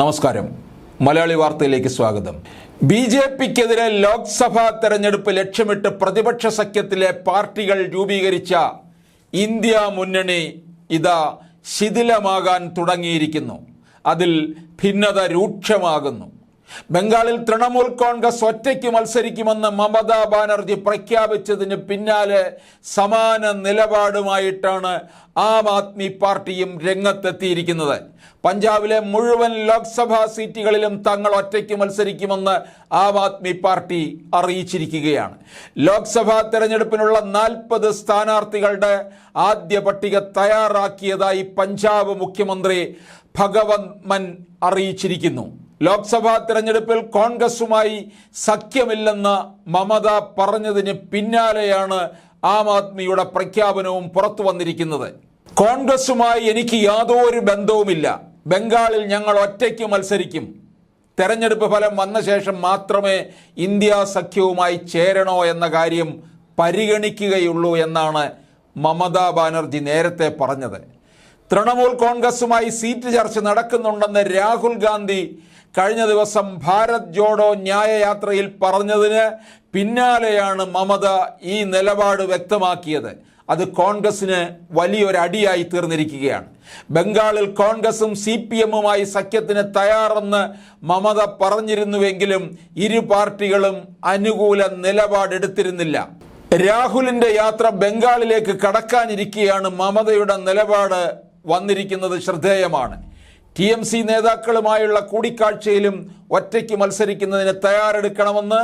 നമസ്കാരം. മലയാളി വാർത്തയിലേക്ക് സ്വാഗതം. ബി ജെ പിക്കെതിരെ ലോക്സഭാ തെരഞ്ഞെടുപ്പ് ലക്ഷ്യമിട്ട് പ്രതിപക്ഷ സഖ്യത്തിലെ പാർട്ടികൾ രൂപീകരിച്ച ഇന്ത്യ മുന്നണി ഇതാ ശിഥിലമാകാൻ തുടങ്ങിയിരിക്കുന്നു. അതിൽ ഭിന്നത രൂക്ഷമാകുന്നു. ബംഗാളിൽ തൃണമൂൽ കോൺഗ്രസ് ഒറ്റയ്ക്ക് മത്സരിക്കുമെന്ന് മമതാ ബാനർജി പ്രഖ്യാപിച്ചതിന് പിന്നാലെ സമാന നിലപാടുമായിട്ടാണ് ആം ആദ്മി പാർട്ടിയും രംഗത്തെത്തിയിരിക്കുന്നത്. പഞ്ചാബിലെ മുഴുവൻ ലോക്സഭാ സീറ്റുകളിലും തങ്ങൾ ഒറ്റയ്ക്ക് മത്സരിക്കുമെന്ന് ആം ആദ്മി പാർട്ടി അറിയിച്ചിരിക്കുകയാണ്. ലോക്സഭാ തെരഞ്ഞെടുപ്പിനുള്ള നാൽപ്പത് സ്ഥാനാർത്ഥികളുടെ ആദ്യ പട്ടിക തയ്യാറാക്കിയതായി പഞ്ചാബ് മുഖ്യമന്ത്രി ഭഗവത് മൻ അറിയിച്ചിരിക്കുന്നു. ലോക്സഭാ തിരഞ്ഞെടുപ്പിൽ കോൺഗ്രസുമായി സഖ്യമില്ലെന്ന് മമത പറഞ്ഞതിന് പിന്നാലെയാണ് ആം ആദ്മിയുടെ പ്രഖ്യാപനവും പുറത്തു വന്നിരിക്കുന്നത്. കോൺഗ്രസുമായി എനിക്ക് യാതൊരു ബന്ധവുമില്ല. ബംഗാളിൽ ഞങ്ങൾ ഒറ്റയ്ക്ക് മത്സരിക്കും. തെരഞ്ഞെടുപ്പ് ഫലം വന്ന ശേഷം മാത്രമേ ഇന്ത്യ സഖ്യവുമായി ചേരണോ എന്ന കാര്യം പരിഗണിക്കുകയുള്ളൂ എന്നാണ് മമതാ ബാനർജി നേരത്തെ പറഞ്ഞത്. തൃണമൂൽ കോൺഗ്രസുമായി സീറ്റ് ചർച്ച നടക്കുന്നുണ്ടെന്ന് രാഹുൽ ഗാന്ധി കഴിഞ്ഞ ദിവസം ഭാരത് ജോഡോ ന്യായയാത്രയിൽ പറഞ്ഞതിന് പിന്നാലെയാണ് മമത ഈ നിലപാട് വ്യക്തമാക്കിയത്. അത് കോൺഗ്രസിന് വലിയൊരടിയായി തീർന്നിരിക്കുകയാണ്. ബംഗാളിൽ കോൺഗ്രസും സി പി എമ്മുമായി സഖ്യത്തിന് തയ്യാറെന്ന് മമത പറഞ്ഞിരുന്നുവെങ്കിലും ഇരു പാർട്ടികളും അനുകൂല നിലപാടെടുത്തിരുന്നില്ല. രാഹുലിന്റെ യാത്ര ബംഗാളിലേക്ക് കടക്കാനിരിക്കെയാണ് മമതയുടെ നിലപാട് വന്നിരിക്കുന്നത് ശ്രദ്ധേയമാണ്. ടി എം സി നേതാക്കളുമായുള്ള കൂടിക്കാഴ്ചയിലും ഒറ്റയ്ക്ക് മത്സരിക്കുന്നതിന് തയ്യാറെടുക്കണമെന്ന്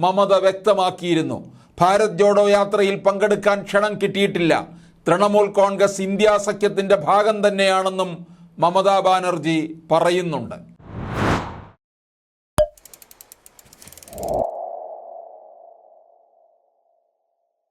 മമത വ്യക്തമാക്കിയിരുന്നു. ഭാരത് ജോഡോ യാത്രയിൽ പങ്കെടുക്കാൻ ക്ഷണം കിട്ടിയിട്ടില്ല. തൃണമൂൽ കോൺഗ്രസ് ഇന്ത്യ സഖ്യത്തിന്റെ ഭാഗം തന്നെയാണെന്നും മമതാ ബാനർജി പറയുന്നുണ്ട്.